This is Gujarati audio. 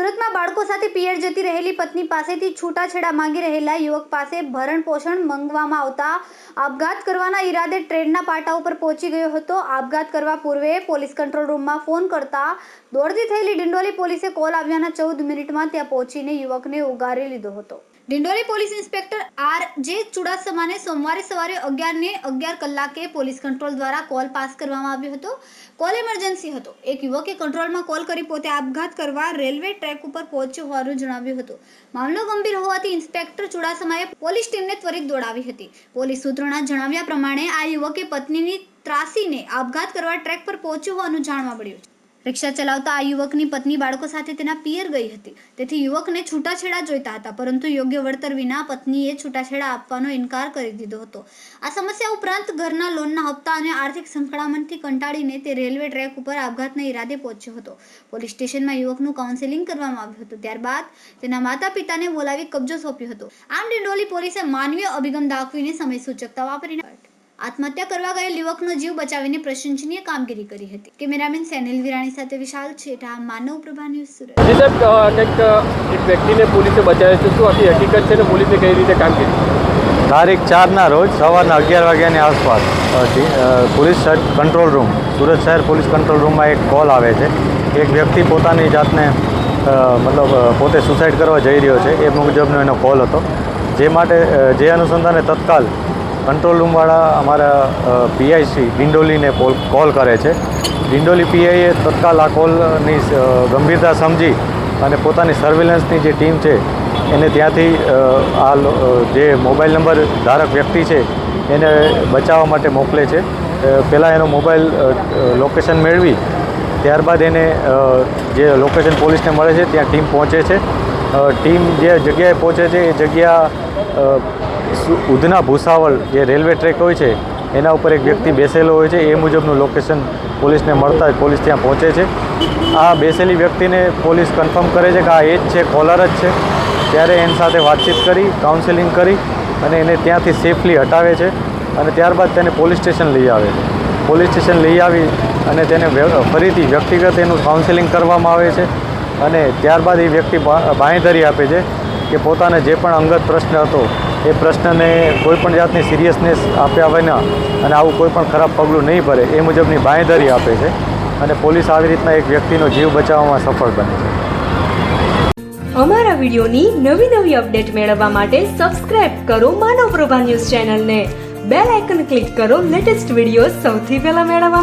સુરતમાં બાળકો સાથે પિયર જતી રહેલી પત્ની પાસેથી છૂટાછેડા માંગી રહેલા યુવક પાસે ભરણ પોષણ મંગવામાં આવતા આપઘાત કરવાના ઈરાદે ટ્રેનના પાટા ઉપર પહોંચી ગયો હતો. આપઘાત કરવા પૂર્વે પોલીસ કંટ્રોલ રૂમમાં ફોન કરતા દોડતી થયેલી ડિંડોલી પોલીસે કોલ આવ્યાના ચૌદ મિનિટમાં ત્યાં પહોંચીને યુવકને ઉગારી લીધો હતો. ડિંડોલી પોલીસ ઇન્સ્પેક્ટર આર જે ચુડાસમાને સોમવારે સવારે અગિયારને અગિયાર કલાકે પોલીસ કંટ્રોલ દ્વારા કોલ પાસ કરવામાં આવ્યો હતો. કોલ ઇમરજન્સી હતો. એક યુવકે કંટ્રોલમાં કોલ કરી પોતે આપઘાત કરવા રેલવે ટ્રેક ઉપર પહોંચ્યો હોવાનું જણાવ્યું હતું. મામલો ગંભીર હોવાથી ઇન્સ્પેક્ટર ચુડાસમાએ પોલીસ ટીમને ત્વરિત દોડાવી હતી. પોલીસ સૂત્રોના જણાવ્યા પ્રમાણે આ યુવકે પત્નીની ત્રાસીને આપઘાત કરવા ટ્રેક પર પહોંચ્યો હોવાનું જાણવા મળ્યું રિક્ષા ચલાવતા આ યુવકની પત્ની બાળકો સાથે તેના પિયર ગઈ હતી. તેથી યુવકને છૂટાછેડા જોઈતા હતા, પરંતુ યોગ્ય વળતર વિના પત્નીએ છૂટાછેડા આપવાનો ઇનકાર કરી દીધો હતો. આ સમસ્યા ઉપરાંત ઘરના લોનના હપ્તા અને આર્થિક સંકળામણથી કંટાળીને તે રેલવે ટ્રેક ઉપર આપઘાતના ઈરાદે પહોંચ્યો હતો. પોલીસ સ્ટેશનમાં યુવકનું કાઉન્સેલિંગ કરવામાં આવ્યું હતું. ત્યારબાદ તેના માતા પિતાને બોલાવી કબજો સોંપ્યો હતો. આમ ડિંડોલી પોલીસે માનવીય અભિગમ દાખવીને સમય સૂચકતા વાપરીને આત્મહત્યા કરવા ગયેલ યુવકનો જીવ બચાવીને પ્રશંસનીય કામગીરી કરી હતી. કેમેરામેન સેનિલ વિરાણી સાથે વિશાલ છેટા માનવ પ્રભા ન્યૂઝ સુરત. કંઈક એક વ્યક્તિને પોલીસે બચાવ્યો છે. શું આખી હકીકત છે ને પોલીસે કઈ રીતે કામગીરી કર્યું તારીખ ચારના રોજ સવારના અગિયાર વાગ્યાની આસપાસ પોલીસ કંટ્રોલ રૂમ સુરત શહેર પોલીસ કંટ્રોલ રૂમમાં એક કોલ આવે છે. એક વ્યક્તિ પોતાની જાતને મતલબ પોતે સુસાઇડ કરવા જઈ રહ્યો છે. એ મુજબનો એનો કોલ હતો. જે માટે જે અનુસંધાને તત્કાલ કંટ્રોલ રૂમવાળા અમારા પીઆઈસી ડિંડોલીને કોલ કરે છે. ડિંડોલી પીઆઈએ તત્કાલ આ કોલની ગંભીરતા સમજી અને પોતાની સર્વેલન્સની જે ટીમ છે, એને ત્યાંથી આ જે મોબાઈલ નંબર ધારક વ્યક્તિ છે, એને બચાવવા માટે મોકલે છે. પહેલાં એનો મોબાઈલ લોકેશન મેળવી, ત્યારબાદ એને જે લોકેશન પોલીસને મળે છે, ત્યાં ટીમ પહોંચે છે. ટીમ જે જગ્યાએ પહોંચે છે, એ જગ્યા ઉધના ભૂસાવળ જે રેલવે ટ્રેક હોય છે, એના ઉપર એક વ્યક્તિ બેસેલો હોય છે, એ મુજબનું લોકેશન પોલીસને મળતા જ પોલીસ ત્યાં પહોંચે છે. આ બેસેલી વ્યક્તિને પોલીસ કન્ફર્મ કરે છે કે આ એ જ છે, કોલર જ છે. ત્યારે એની સાથે વાતચીત કરી, કાઉન્સેલિંગ કરી અને એને ત્યાંથી સેફલી હટાવે છે અને ત્યારબાદ તેને પોલીસ સ્ટેશન લઈ આવે છે. પોલીસ સ્ટેશન લઈ આવી અને તેને ફરીથી વ્યક્તિગત એનું કાઉન્સેલિંગ કરવામાં આવે છે અને ત્યારબાદ એ વ્યક્તિ બા- બાંહેધરી આપે છે. કે પોતાને જે પણ અંગત પ્રશ્ન હતો, એ પ્રશ્નને કોઈ પણ જાતની સિરિયસનેસ આપ્યા વિના અને આવું કોઈ પણ ખરાબ પગલું નહીં ભરે, એ મુજબની બાંયધરી આપે છે અને પોલીસ આવી રીતના એક વ્યક્તિનો જીવ બચાવવામાં સફળ બને છે. અમારા વિડિયોની નવી નવી અપડેટ મેળવવા માટે સબસ્ક્રાઇબ કરો માનવ પ્રભા ન્યૂઝ ચેનલને. બેલ આઇકન ક્લિક કરો લેટેસ્ટ વીડિયો સૌથી પહેલા મેળવવા